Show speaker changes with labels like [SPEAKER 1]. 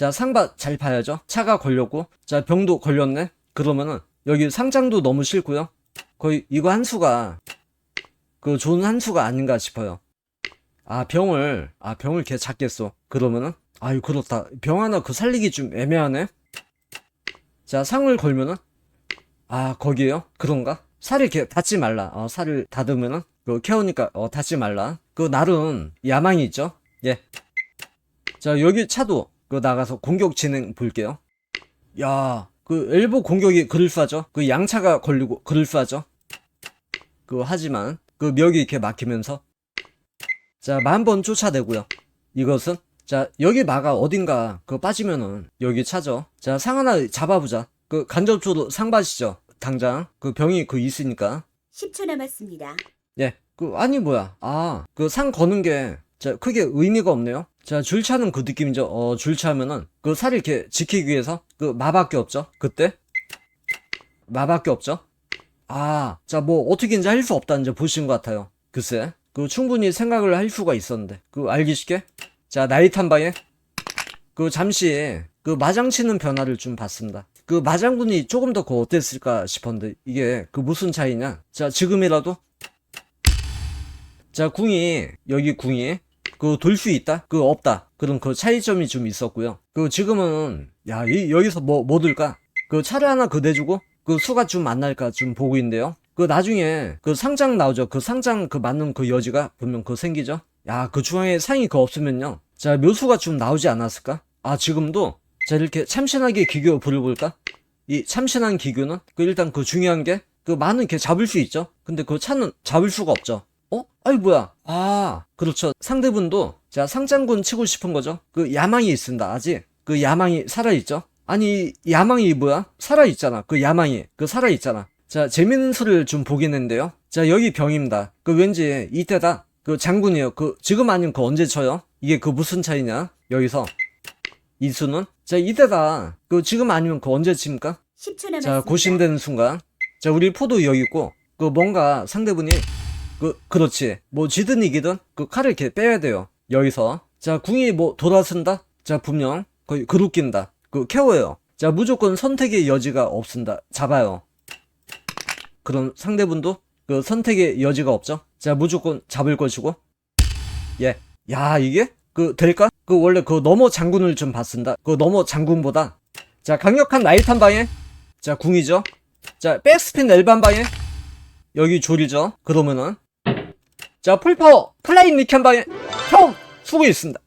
[SPEAKER 1] 자, 상바 잘 봐야죠. 차가 걸렸고, 자, 병도 걸렸네. 그러면은, 여기 상장도 너무 싫고요. 거의 이거 한 수가, 그 좋은 한 수가 아닌가 싶어요. 아, 병을, 아, 병을 걔 잡겠어. 그러면은, 아유, 그렇다. 병 하나 그 살리기 좀 애매하네. 자, 상을 걸면은, 아, 거기에요? 그런가? 살을 이렇게 닫지 말라. 어, 살을 닫으면은, 그 캐오니까, 어, 닫지 말라. 그, 나름, 야망이 있죠? 예. 자, 여기 차도, 그, 나가서 공격 진행 볼게요. 야, 그, 엘보 공격이 그럴싸죠? 그, 양차가 걸리고 그럴싸죠? 그, 하지만, 그, 멱이 이렇게 막히면서, 자, 만번 쫓아내고요. 이것은, 자, 여기 마가 어딘가, 그, 빠지면은, 여기 차죠? 자, 상 하나 잡아보자. 그, 간접적으로 상 봐시죠? 당장, 그 병이 그 있으니까.
[SPEAKER 2] 10초 남았습니다.
[SPEAKER 1] 예. 그, 아니, 뭐야. 아, 그 상 거는 게, 자, 크게 의미가 없네요. 자, 줄 차는 그 느낌이죠. 어, 줄 차면은, 그 살을 이렇게 지키기 위해서, 그 마밖에 없죠. 그때? 마밖에 없죠. 아, 자, 뭐, 어떻게 이제 할수 없다, 이제 보신 것 같아요. 글쎄. 그 충분히 생각을 할 수가 있었는데. 그, 알기 쉽게? 자, 나이트 한 방에, 그 잠시, 그 마장치는 변화를 좀 봤습니다. 그 마장군이 조금 더 그 어땠을까 싶었는데, 이게 그 무슨 차이냐? 자, 지금이라도, 자, 궁이, 여기 궁이, 그 돌 수 있다? 그 없다. 그런 그 차이점이 좀 있었고요. 그 지금은, 야, 이, 여기서 뭐, 뭐 들까? 그 차를 하나 그 내주고, 그 수가 좀 만날까 좀 보고 있는데요. 그 나중에 그 상장 나오죠. 그 상장 그 맞는 그 여지가 분명 그 생기죠. 야, 그 중앙에 상이 그 없으면요. 자, 묘수가 좀 나오지 않았을까? 아, 지금도, 자, 이렇게 참신하게 기교 부려볼까? 이 참신한 기교는, 그 일단 그 중요한 게, 그 많은 이렇게 잡을 수 있죠? 근데 그 차는 잡을 수가 없죠. 어? 아이, 뭐야. 아, 그렇죠. 상대분도, 자, 상장군 치고 싶은 거죠? 그 야망이 있습니다. 아직. 그 야망이 살아 있죠? 아니, 야망이 뭐야? 살아 있잖아. 그 야망이. 그 살아 있잖아. 자, 재밌는 소리를 좀 보긴 했는데요. 자, 여기 병입니다. 그 왠지 이때다. 그 장군이에요. 그 지금 아니면 그 언제 쳐요? 이게 그 무슨 차이냐? 여기서 이 수는 자 이때다. 그 지금 아니면 그 언제 칩니까?
[SPEAKER 2] 10초 남았습니다.
[SPEAKER 1] 자 고심되는 순간. 자 우리 포도 여기 있고 그 뭔가 상대분이 그 그렇지 뭐 지든 이기든 그 칼을 이렇게 빼야 돼요. 여기서 자 궁이 뭐 돌아선다. 자 분명 거의 그룹긴다. 그 케어예요. 자 무조건 선택의 여지가 없습니다. 잡아요. 그럼 상대분도 그 선택의 여지가 없죠? 자, 무조건 잡을 것이고. 예. 야, 이게? 그, 될까? 그, 원래 그 넘어 장군을 좀 봤습니다. 그 넘어 장군보다. 자, 강력한 나이트 한 방에. 자, 궁이죠? 자, 백스핀 엘반 방에. 여기 졸이죠? 그러면은. 자, 풀파워, 플라잉 방에. 형! 수고 있습니다.